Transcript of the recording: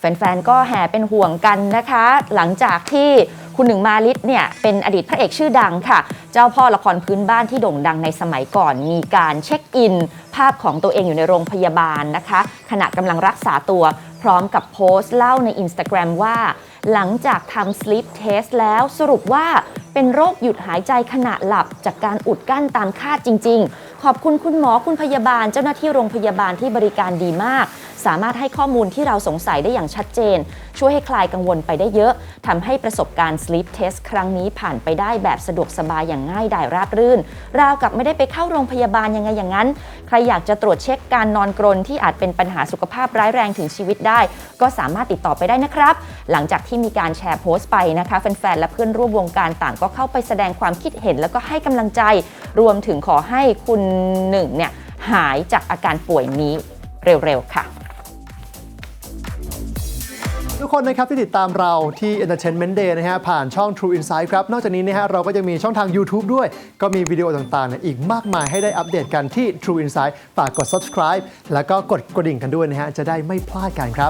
แฟนๆ ก็แห่เป็นห่วงกันนะคะ หลังจากที่คุณหนึ่งมาลิศเนี่ยเป็นอดีตพระเอกชื่อดังค่ะ เจ้าพ่อละครพื้นบ้านที่โด่งดังในสมัยก่อน มีการเช็คอิน ภาพของตัวเองอยู่ในโรงพยาบาลนะคะ ขณะกำลังรักษาตัวพร้อมกับโพสต์เล่าใน Instagram ว่า หลังจากทำ sleep test แล้วสรุปว่าเป็นโรคหยุดหายใจขณะหลับจากการอุดกั้นตามคาดจริง ๆ ขอบคุณคุณหมอคุณพยาบาลเจ้าหน้าที่โรงพยาบาลที่บริการดีมาก สามารถให้ข้อมูลที่เราสงสัยได้อย่างชัดเจน ช่วยให้คลายกังวลไปได้เยอะทำให้ประสบการณ์ sleep test ครั้งนี้ผ่านไปได้แบบสะดวกสบายอย่างง่ายดายราบรื่น ราวกับไม่ได้ไปเข้าโรงพยาบาลยังไงอย่างนั้น ใครอยากจะตรวจเช็คการนอนกรนที่อาจเป็นปัญหาสุขภาพร้ายแรงถึงชีวิตได้ ก็สามารถติดต่อไปได้นะครับ หลังจากที่มีการแชร์โพสต์ไปนะคะแฟนๆและเพื่อนร่วมวงการต่างก็เข้าไปแสดงความคิดเห็นแล้วก็ให้กำลังใจ รวมถึงขอให้คุณหนึ่งเนี่ยหายจากอาการป่วยนี้เร็วๆค่ะ ทุกคนนะครับที่ติดตามเราที่ Entertainment Day นะฮะผ่านช่อง True Insight ครับ นอกจากนี้นะฮะเราก็ยังมีช่องทาง YouTube ด้วย ก็มีวิดีโอต่างๆเนี่ยอีกมากมายให้ได้อัปเดตกันที่ True Insight ฝากกด subscribe แล้วก็กดกระดิ่งกันด้วยนะฮะจะได้ไม่พลาดกันครับ